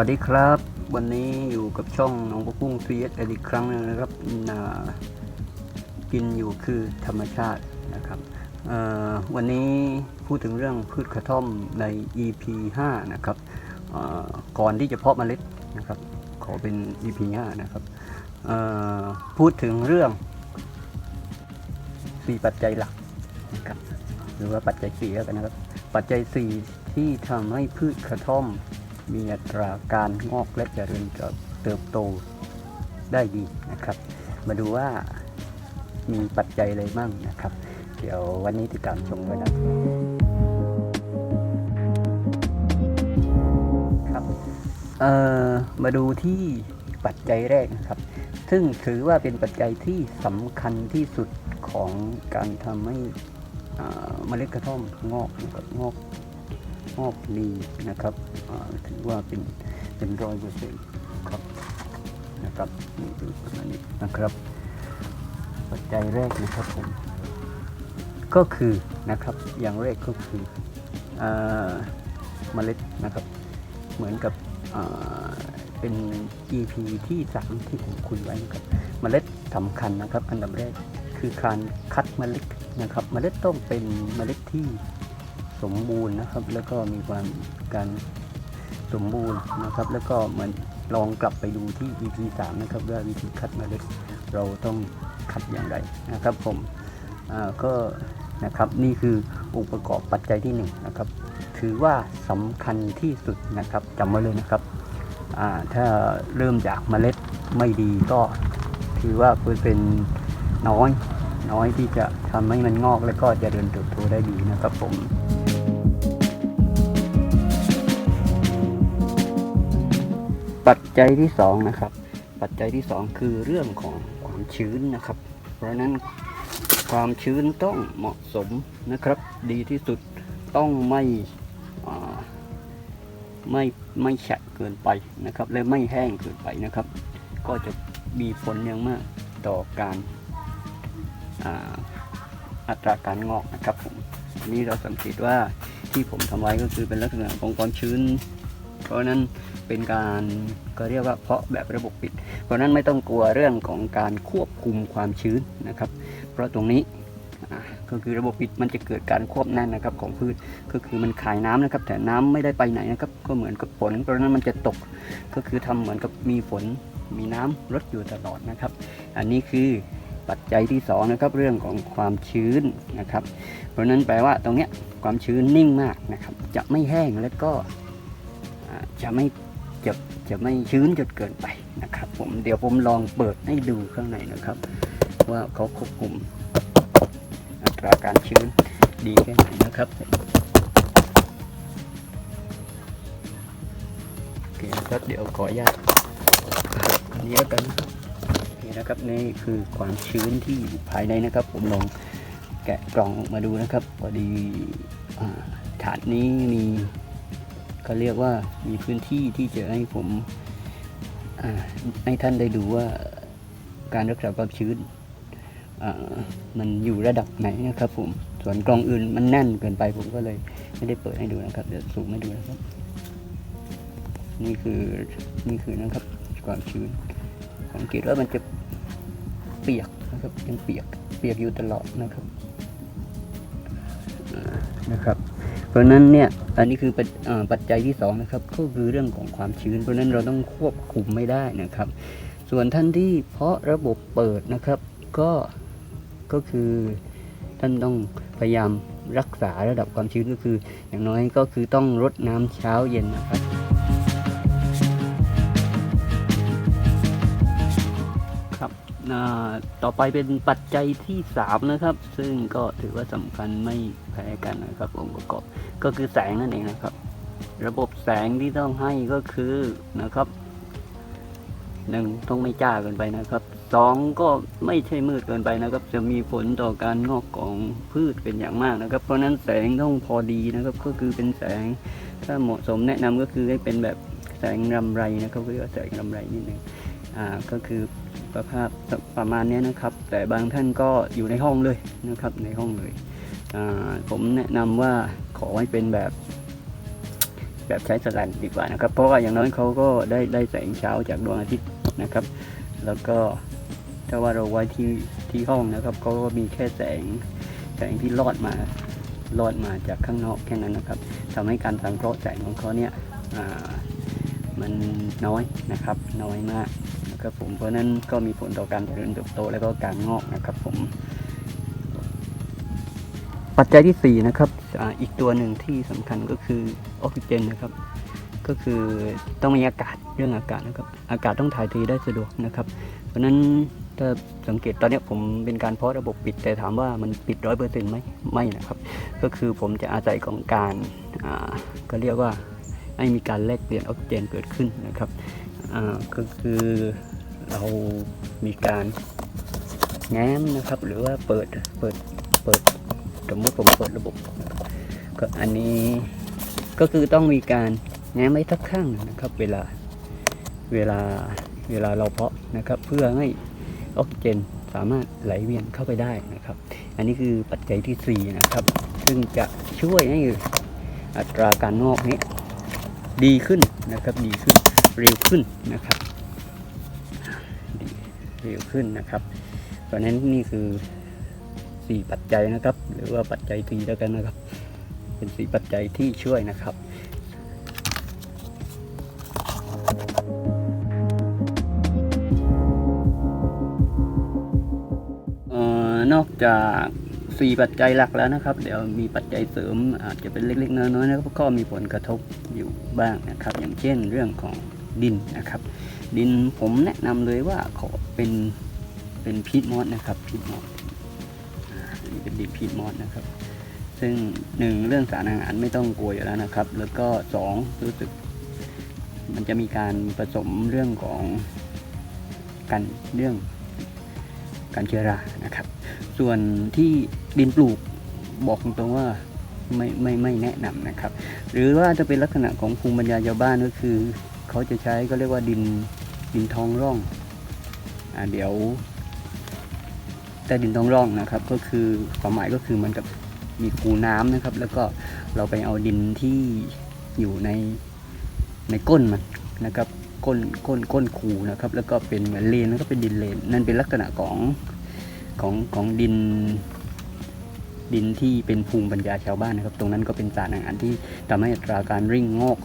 สวัสดีครับ วันนี้อยู่กับช่องน้องกุ้งฟีเอสอีกครั้งหนึงนะครับกินอยู่คือธรรมชาตินะครับวันนี้พูดถึงเรื่องพืชกระท่อมใน EP 5 นะครับก่อนที่จะเพาะเมล็ดนะครับ ขอเป็น EP 5 นะครับพูดถึงเรื่องสี่ปัจจัยหลักนะครับหรือว่าปัจจัยสี่แล้วกันนะครับ ปัจจัยสี่ที่ทำให้พืชกระท่อม มีอัตราการงอกและเจริญเติบโตได้ดีนะครับ มาดูว่ามีปัจจัยอะไรบ้างนะครับ เดี๋ยววันนี้ติดตามชมกันนะครับเออมาดูที่ปัจจัยแรกนะครับ ซึ่งถือว่าเป็นปัจจัยที่สำคัญที่สุดของการทำให้เมล็ดกระท่อมงอกนะครับงอก งอกดีนะครับถือว่าเป็นเป็นร้อยเปอร์เซ็นต์ครับนะครับนี่คือประมาณนี้นะครับ ปัจจัยแรกนะครับผมก็คือนะครับอย่างแรกก็คืออเมล็ดนะครับ เหมือนกับเป็น EP ที่สามที่ผมคุยไว้นะครับเมล็ดสำคัญนะครับ อันดับแรกคือการคัดเมล็ดนะครับ เมล็ดต้องเป็นเมล็ดที่ สมบูรณ์นะครับ แล้วก็มีความการสมบูรณ์นะครับ แล้วก็เหมือนลองกลับไปดูที่ EP 3นะครับว่าวิธีคัดเมล็ดเราต้องคัดอย่างไรนะครับ ผมก็นะครับนี่คือองค์ประกอบปัจจัยที่หนึ่งนะครับ ถือว่าสำคัญที่สุดนะครับจำไว้เลยนะครับถ้าเริ่มจากเมล็ดไม่ดีก็ถือว่าเปอร์เซ็นต์น้อยน้อยที่จะทำให้มันงอกแล้วก็จะเดินเติบโตได้ดีนะครับผม ปัจจัยที่สองนะครับ ปัจจัยที่สองคือเรื่องของความชื้นนะครับ เพราะนั้นความชื้นต้องเหมาะสมนะครับ ดีที่สุดต้องไม่ไม่ไม่แฉะเกินไปนะครับ และไม่แห้งเกินไปนะครับ ก็จะมีผลอย่างมากต่อการอาอัตราการงอกนะครับผมนี้เราสังเกตว่าที่ผมทำไว้ก็คือเป็นลักษณะของความชื้น เพราะนั้นเป็นการก็เรียกว่าเพาะแบบระบบปิด เพราะนั้นไม่ต้องกลัวเรื่องของการควบคุมความชื้นนะครับ เพราะตรงนี้ก็คือระบบปิดมันจะเกิดการควบแน่นนะครับของพืชก็คือมันขายน้ำนะครับ แต่น้ำไม่ได้ไปไหนนะครับ ก็เหมือนกับฝน เพราะนั้นมันจะตกก็คือทำเหมือนกับมีฝนมีน้ำลดอยู่ตลอดนะครับ อันนี้คือปัจจัยที่สองนะครับเรื่องของความชื้นนะครับ เพราะนั้นแปลว่าตรงเนี้ยความชื้นนิ่งมากนะครับ จะไม่แห้งและก็ จะไม่จะจะไม่ชื้นจนเกินไปนะครับ ผมเดี๋ยวผมลองเปิดให้ดูข้างในนะครับ ว่าเขาควบคุมอัตราการชื้นดีแค่ไหนนะครับโอเคครับเดี๋ยวขออนุญาตนี้แล้วกันนะครับโอเคนะครับนี่คือความชื้นที่อยู่ภายในนะครับ ผมลองแกะกล่องออกมาดูนะครับพอดีอ่าถาดนี้มี ก็เรียกว่ามีพื้นที่ที่จะให้ผมให้ท่านได้ดูว่าการรักษาความชื้นมันอยู่ระดับไหนนะครับผมส่วนกล่องอื่นมันแน่นเกินไปผมก็เลยไม่ได้เปิดให้ดูนะครับ เดี๋ยวสูงให้ดูนะครับ นี่คือนี่คือนะครับความชื้น สังเกตว่ามันจะเปียกนะครับยังเปียกเปียกอยู่ตลอดนะครับนะครับ เพราะฉะนั้นเนี่ยอันนี้คือปัจจัยที่สองนะครับก็คือเรื่องของความชื้น เพราะนั้นเราต้องควบคุมไม่ได้นะครับ ส่วนท่านที่เพาะระบบเปิดนะครับก็ก็คือท่านต้องพยายามรักษาระดับความชื้นก็คือ อย่างน้อยก็คือต้องรดน้ำเช้าเย็นนะครับ ต่อไปเป็นปัจจัยที่สามนะครับ ซึ่งก็ถือว่าสำคัญไม่แพ้กันนะครับองค์ประกอบก็คือแสงนั่นเองนะครับ ระบบแสงที่ต้องให้ก็คือนะครับหนึ่งต้องไม่จ้าเกินไปนะครับสองก็ไม่ใช่มืดเกินไปนะครับ จะมีผลต่อการงอกของพืชเป็นอย่างมากนะครับ เพราะนั้นแสงต้องพอดีนะครับ ก็คือเป็นแสงถ้าเหมาะสมแนะนำก็คือให้เป็นแบบแสงรำไรนะครับเรียกว่าแสงรำไรนิดนึงอ่าก็คือ ประภาพประมาณนี้นะครับ แต่บางท่านก็อยู่ในห้องเลยนะครับในห้องเลย ผมแนะนำว่าขอให้เป็นแบบแบบใช้สแลนดีกว่านะครับ เพราะว่าอย่างน้อยเขาก็ได้ได้แสงเช้าจากดวงอาทิตย์นะครับ แล้วก็ถ้าว่าเราไว้ที่ที่ห้องนะครับเขาก็มีแค่แสงแสงที่ลอดมาลอดมาจากข้างนอกแค่นั้นนะครับทำให้การสังเคราะห์แสงของเขาเนี่ยมันน้อยนะครับน้อยมาก ครับผมเพราะนั้นก็มีผลต่อการเจริญเติบโตและก็การงอกนะครับผม ปัจจัยที่ 4 นะครับออีกตัวหนึ่งที่สำคัญก็คือออกซิเจนนะครับ ก็คือต้องมีอากาศเรื่องอากาศนะครับ อากาศต้องถ่ายเทได้สะดวกนะครับ เพราะนั้นถ้าสังเกตตอนนี้ผมเป็นการเพาะระบบปิด แต่ถามว่ามันปิดร้อยเปอร์เซ็นต์ไหมไม่นะครับ ก็คือผมจะอาศัยของการก็เรียกว่าให้มีการแลกเปลี่ยนออกซิเจนเกิดขึ้นนะครับก็คือ เรามีการแง้มนะครับ หรือว่าเปิดเปิดเปิดสมมติผมเปิดระบบก็อันนี้ก็คือต้องมีการแง้มไว้สักข้างนะครับ เวลาเวลาเวลาเราเพาะนะครับ เพื่อให้ออกซิเจนสามารถไหลเวียนเข้าไปได้นะครับ อันนี้คือปัจจัยที่4นะครับ ซึ่งจะช่วยให้อัตราการงอกนี้ดีขึ้นนะครับ ดีขึ้นเร็วขึ้นนะครับ เร็วขึ้นนะครับ เพราะนั้นนี่คือสี่ปัจจัยนะครับ หรือว่าปัจจัยสี่แล้วกันนะครับ เป็นสี่ปัจจัยที่ช่วยนะครับออนอกจากสี่ปัจจัยหลักแล้วนะครับ เดี๋ยวมีปัจจัยเสริมอาจจะเป็นเล็ก ๆ น้อยๆนะครับก็มีผลกระทบอยู่บ้างนะครับ อย่างเช่นเรื่องของดินนะครับ ดินผมแนะนำเลยว่าขอเป็นเป็นพีทมอสนะครับพีทมอสนนี้เป็นดินพีทมอสนะครับ ซึ่งหนึ่งเรื่องสารอาหารไม่ต้องกลัวอยู่แล้วนะครับ แล้วก็สองรู้สึก มันจะมีการผสมเรื่องของกันเรื่องการเชื้อรานะครับ ส่วนที่ดินปลูกบอกตรงๆว่าไม่ไม่ไม่แนะนำนะครับ หรือว่าจะเป็นลักษณะของภูมิปัญญาชาวบ้านก็คือ เขาจะใช้ก็เรียกว่าดิน ดินทองร่องอ่าเดี๋ยวใต้ดินทองร่องนะครับ ก็คือความหมายก็คือมันกับมีคูน้ำนะครับ แล้วก็เราไปเอาดินที่อยู่ในในก้นมันนะครับ ก้นก้นก้นคูนะครับ แล้วก็เป็นเหมือนเลนแล้วก็เป็นดินเลนนั่นเป็นลักษณะของของของดินดินที่เป็นภูมิปัญญาชาวบ้านนะครับ ตรงนั้นก็เป็นสารอาหารที่ทำให้อัตราการริ่งงอก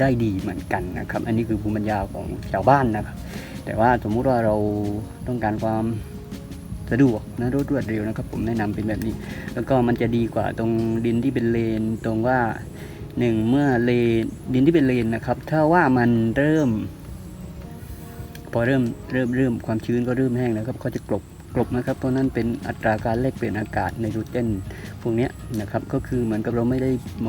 ได้ดีเหมือนกันนะครับ อันนี้คือภูมิปัญญาของชาวบ้านนะครับ แต่ว่าสมมุติว่าเราต้องการความสะดวกนะรวดรวดเร็วนะครับ ผมแนะนำเป็นแบบนี้ แล้วก็มันจะดีกว่าตรงดินที่เป็นเลน ตรงว่าหนึ่งเมื่อเลนดินที่เป็นเลนนะครับ ถ้าว่ามันเริ่ม พอเริ่มเริ่มเริ่มความชื้นก็เริ่มแห้งแล้วครับเขาจะกลบ กลบนะครับ เพราะนั้นเป็นอัตราการแลกเปลี่ยนอากาศในรูเจนพวกเนี้ยนะครับก็คือเหมือนกับเราไม่ได้ม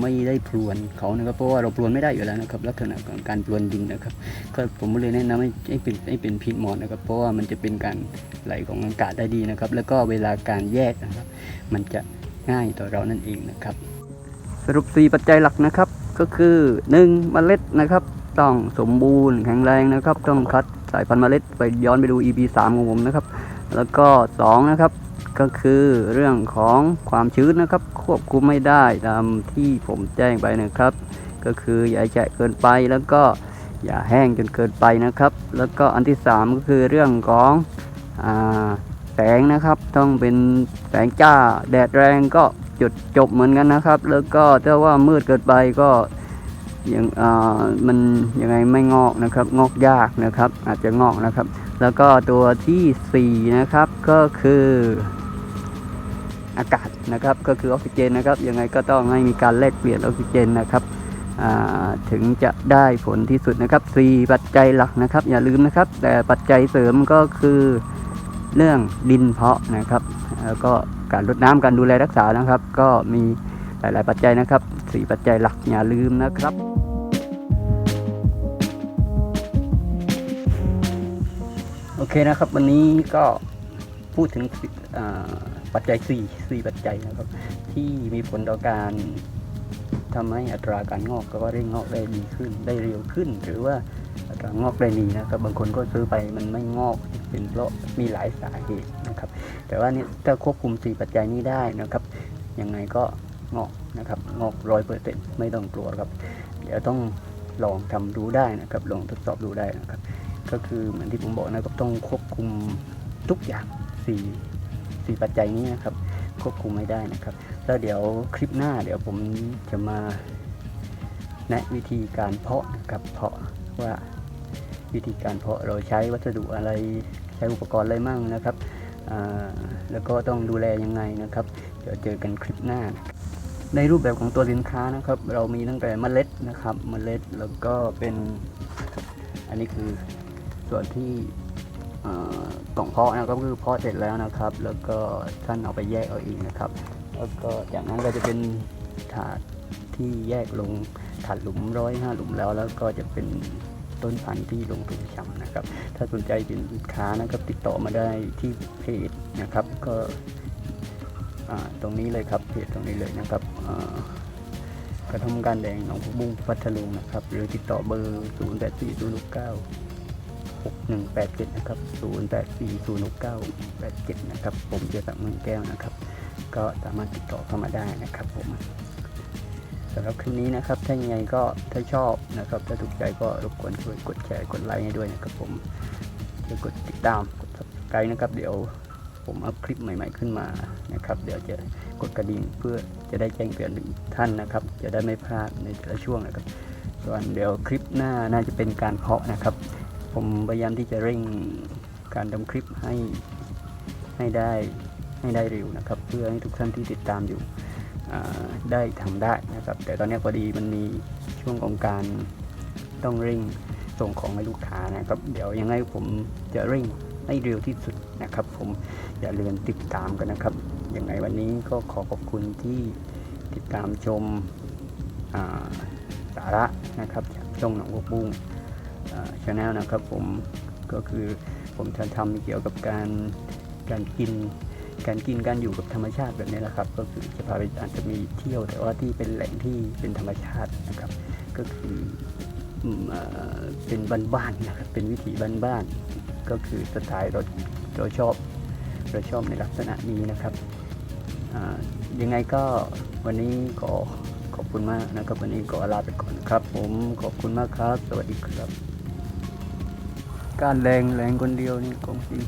ไม่ได้พรวนเขานะครับเพราะว่าเราพรวนไม่ได้อยู่แล้วนะครับลักษณะของการพรวนดินนะครับก็ผมเลยแนะนำให้ให้เป็นให้เป็นพีทมอนนะครับเพราะว่ามันจะเป็นการไหลของอากาศได้ดีนะครับ แล้วก็เวลาการแยกนะครับ มันจะง่ายต่อเรานั่นเองนะครับ สรุป 4 ปัจจัยหลักนะครับก็คือ 1. เมล็ดนะครับต้องสมบูรณ์แข็งแรงนะครับ ต้องคัดสายพันธุ์เมล็ดไปย้อนไปดู EP 3ของผมนะครับ แล้วก็2นะครับก็คือเรื่องของความชื้นนะครับ ควบคุมไม่ได้ตามที่ผมแจ้งไปนะครับ ก็คืออย่าแฉะเกินไปแล้วก็อย่าแห้งจนเกินไปนะครับ แล้วก็อันที่ 3 ก็คือเรื่องของอแสงนะครับ ต้องเป็นแสงจ้าแดดแรงก็จุดจบเหมือนกันนะครับ แล้วก็ถ้าว่ามืดเกินไปก็ยังอ่ามันยังไงไม่งอกนะครับ งอกยากนะครับ อาจจะงอกนะครับ แล้วก็ตัวทีสี่4นะครับก็คืออากาศนะครับก็คือออกซิเจนนะครับยังไงก็ต้องให้มีการแลกเปลี่ยนออกซิเจนนะครับถึงจะได้ผลที่สุดนะครับ 4 ปัจจัยหลักนะครับ อย่าลืมนะครับ แต่ปัจจัยเสริมก็คือเรื่องดินเพาะนะครับแล้วก็การรดน้ำการดูแลรักษานะครับ ก็มีหลาย ๆ ปัจจัยนะครับ 4 ปัจจัยหลักอย่าลืมนะครับ โอเคนะครับ วันนี้ก็พูดถึงปัจจัย4 4ปัจจัยนะครับ ที่มีผลต่อการทำให้อัตราการงอกก็เร่งงอกได้ดีขึ้น ได้เร็วขึ้น หรือว่าอัตรางอกได้ดีนะครับ บางคนก็ซื้อไปมันไม่งอกเป็นเพราะมีหลายสาเหตุนะครับ แต่ว่านี่ถ้าควบคุม 4 ปัจจัยนี้ได้นะครับยังไงก็งอกนะครับงอกร้อยเปอร์เซ็นต์ไม่ต้องกลัวครับ เดี๋ยวต้องลองทำดูได้นะครับ ลองทดสอบดูได้นะครับ ก็คือเหมือนที่ผมบอกนะครับต้องควบคุมทุกอย่างสี่สี่ปัจจัยนี้นะครับ ควบคุมไม่ได้นะครับ แล้วเดี๋ยวคลิปหน้าเดี๋ยวผมจะมาแนะวิธีการเพาะนะครับเพาะว่าวิธีการเพาะเราใช้วัสดุอะไรใช้อุปกรณ์อะไรมั่งนะครับแล้วก็ต้องดูแลยังไงนะครับ เดี๋ยวเจอกันคลิปหน้า ในรูปแบบของตัวสินค้านะครับ เรามีตั้งแต่เมล็ดนะครับ เมล็ดแล้วก็เป็น อันนี้คือ ส่วนที่กล่องเพาะนะก็คือเพาะเสร็จแล้วนะครับ แล้วก็ท่านเอาไปแยกเอาเองนะครับ แล้วก็จากนั้นก็จะเป็นถาดที่แยกลงถาดหลุมร้อยห้าหลุมแล้ว แล้วก็จะเป็นต้นพันธุ์ที่ลงทุนชำนะครับ ถ้าสนใจสินค้านะครับติดต่อมาได้ที่เพจนะครับ ก็ตรงนี้เลยครับเพจตรงนี้เลยนะครับกระทำการแดงหนองบุ้งพัทลุงนะครับหรือติดต่อเบอร์ 0 8 4 0 9 6 1 8 7 นะครับ 0 8 4 0 6 9 8 7 นะครับ ผมเจสักเมืองแก้วนะครับ ก็สามารถติดต่อเข้ามาได้นะครับผมสำหรับคลิปนี้นะครับ ถ้ายังไงก็ถ้าชอบนะครับ ถ้าถูกใจก็รบกวนช่วยกดแชร์ กดไลค์ให้ด้วยนะครับผมช่วยกดติดตาม กด subscribe นะครับ เดี๋ยวผมอัพคลิปใหม่ ๆ ขึ้นมานะครับ เดี๋ยวจะกดกระดิ่งเพื่อจะได้แจ้งเตือนถึงท่านนะครับ จะได้ไม่พลาดในแต่ละช่วงนะครับ ส่วนเดี๋ยวคลิปหน้าน่าจะเป็นการเพาะนะครับ ผมพยายามที่จะเร่งการทำคลิปให้ให้ได้ให้ได้เร็วนะครับ เพื่อให้ทุกท่านที่ติดตามอยู่ได้ทำได้นะครับ แต่ตอนนี้พอดีมันมีช่วงของการต้องเร่งส่งของให้ลูกค้านะครับ เดี๋ยวยังไงผมจะเร่งให้เร็วที่สุดนะครับ ผมอย่าลืมติดตามกันนะครับยังไงวันนี้ก็ขอขอบคุณที่ติดตามชมาสาระนะครับจากช่องหนองกบุ้ง ชาแนลนะครับผมก็คือผมจะทำเกี่ยวกับการการกิน การกินการอยู่กับธรรมชาติแบบนี้แหละครับ ก็คือจะพาไปอาจจะมีเที่ยวแต่ว่าที่เป็นแหล่งที่เป็นธรรมชาตินะครับ ก็คืออเป็นบ้านๆนะครับเป็นวิถีบ้านๆก็คือสไตล์เราเราชอบเราชอบในลักษณะนี้นะครับยังไงก็วันนี้ขอขอบคุณมากนะครับ วันนี้ขอลาไปก่อนครับ ผมขอบคุณมากครับ สวัสดีครับ การแรงแรงคนเดียวนี่ของจริง